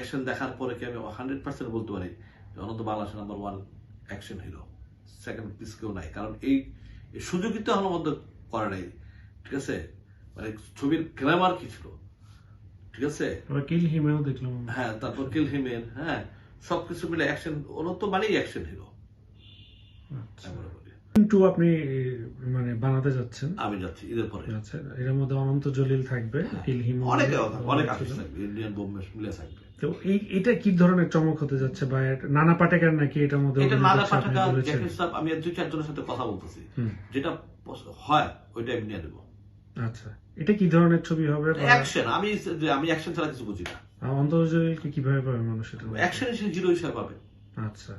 Action দেখার পরে কি আমি হান্ড্রেড পার্সেন্ট বলতে পারি? অনন্ত বাংলাদেশের number one action hero second piece কেউ নাই। কারণ এই সুযোগই তো আমার মধ্যে করে নাই। ঠিক আছে? মানে ছবির গ্রামার কি ছিল? ঠিক আছে? কিল হিমেও দেখলাম হ্যাঁ তারপর কিল হিমেন হ্যাঁ। সবকিছু মিলে অ্যাকশন অনন্ত মানেই অ্যাকশন হিরো। কিন্তু আপনি মানে বানাতে যাচ্ছেন। আমি যাচ্ছি ঈদের পরে। আচ্ছা এর মধ্যে অনন্ত জলিল থাকবে কিল হিমু অনেক অনেক আর্টিস্ট থাকবে ইন্ডিয়ান বোম্বে মিলে থাকবে। তো এই এটা কি ধরনের চমক হতে যাচ্ছে বা এটা- নানা পাটেকার নাকি এটার মধ্যে এটা নানা আপনি পাঠাকা সাহেব আমি দুই চারজনের সাথে কথা বলতেছি। যেটা হয় ওইটা আমি নিয়ে দেবো আচ্ছা এটা কি ধরনের ছবি হবে অ্যাকশন আমি আমি অ্যাকশন ছাড়া কিছু বুঝি না। অন্তর জলিলকে কীভাবে পাবে মানুষ এটা অ্যাকশন সে জিরো হিসাবে পাবে। আচ্ছা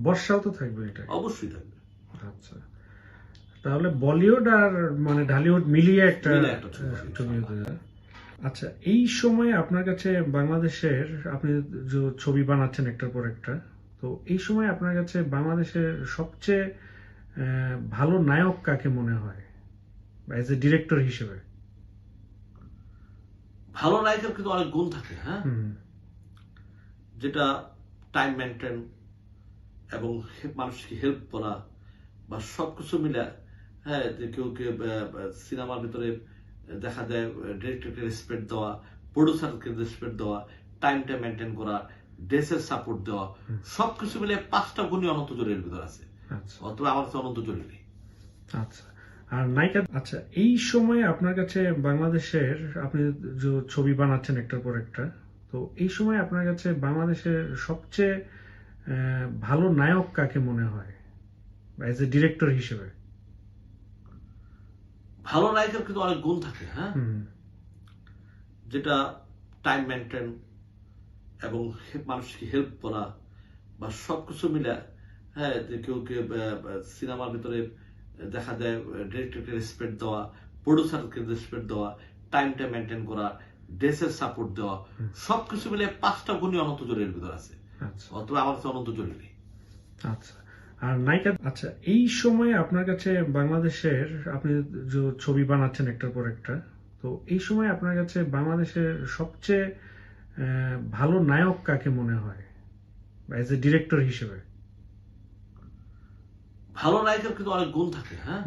বর্ষাও তো থাকবে এটা? অবশ্যই থাকবে। আচ্ছা। তাহলে বলিউড আর মানে ঢালিউড মিলিয়ে একটা ছবি। হতে যায় আচ্ছা এই সময় আপনার কাছে বাংলাদেশের আপনি যে ছবি বানাচ্ছেন একটার পর একটা তো এই সময় আপনার কাছে বাংলাদেশের সবচেয়ে ভালো নায়ক কাকে মনে হয়? এজ এ ডিরেক্টর হিসেবে। ভালো নায়কের কিন্তু অনেক গুণ থাকে হ্যাঁ? যেটা টাইম মেনটেন এবং মানুষকে হেল্প করা বা সবকিছু মিলে হ্যাঁ কেউ কেউ সিনেমার ভিতরে দেখা যায় ডিরেক্টরকে রেসপেক্ট দেওয়া প্রডিউসারকে রেসপেক্ট দেওয়া টাইমটা মেনটেন করা ড্রেসের সাপোর্ট দেওয়া সবকিছু মিলে পাঁচটা গুণই অনন্ত জরির ভিতরে আছে। আচ্ছা। অথবা আমার কাছে অনন্ত নেই আচ্ছা। আর নায়িকা আচ্ছা এই সময় আপনার কাছে বাংলাদেশের আপনি যে ছবি বানাচ্ছেন একটার পর একটা তো এই সময় আপনার কাছে বাংলাদেশের সবচেয়ে ভালো নায়ক কাকে মনে হয়? এজ এ ডিরেক্টর হিসেবে। ভালো নায়কের কিন্তু অনেক গুণ থাকে হ্যাঁ? যেটা টাইম মেনটেন এবং মানুষকে হেল্প করা বা সবকিছু মিলে হ্যাঁ যে কেউ কেউ সিনেমার ভিতরে দেখা যায় ডিরেক্টরকে রেসপেক্ট দেওয়া প্রডিউসারকে রেসপেক্ট দেওয়া টাইমটা মেনটেন করা ড্রেসের সাপোর্ট দেওয়া সবকিছু মিলে পাঁচটা গুণই অনন্ত জরির ভিতরে আছে। আচ্ছা। অথবা আমার কাছে অনন্ত জরি নেই আচ্ছা। আর নায়িকা আচ্ছা এই সময় আপনার কাছে বাংলাদেশের আপনি যে ছবি বানাচ্ছেন একটার পর একটা তো এই সময় আপনার কাছে বাংলাদেশের সবচেয়ে ভালো নায়ক কাকে মনে হয়? এজ এ ডিরেক্টর হিসেবে। ভালো নায়কের কিন্তু অনেক গুণ থাকে হ্যাঁ?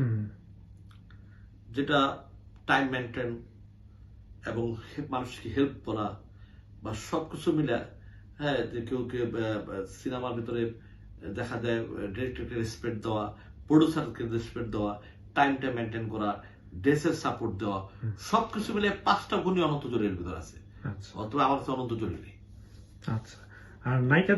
যেটা টাইম মেনটেন এবং মানুষকে হেল্প করা বা সবকিছু মিলে হ্যাঁ কেউ কেউ সিনেমার ভিতরে দেখা যায় ডিরেক্টরকে রেসপেক্ট দেওয়া প্রডিউসারকে রেসপেক্ট দেওয়া টাইমটা মেনটেন করা ড্রেসের সাপোর্ট দেওয়া সবকিছু মিলে পাঁচটা গুণই অনন্ত জরুরির ভিতরে আছে। আচ্ছা। অথবা আমার কাছে অনন্ত জরুরি। আচ্ছা। আর নায়িকা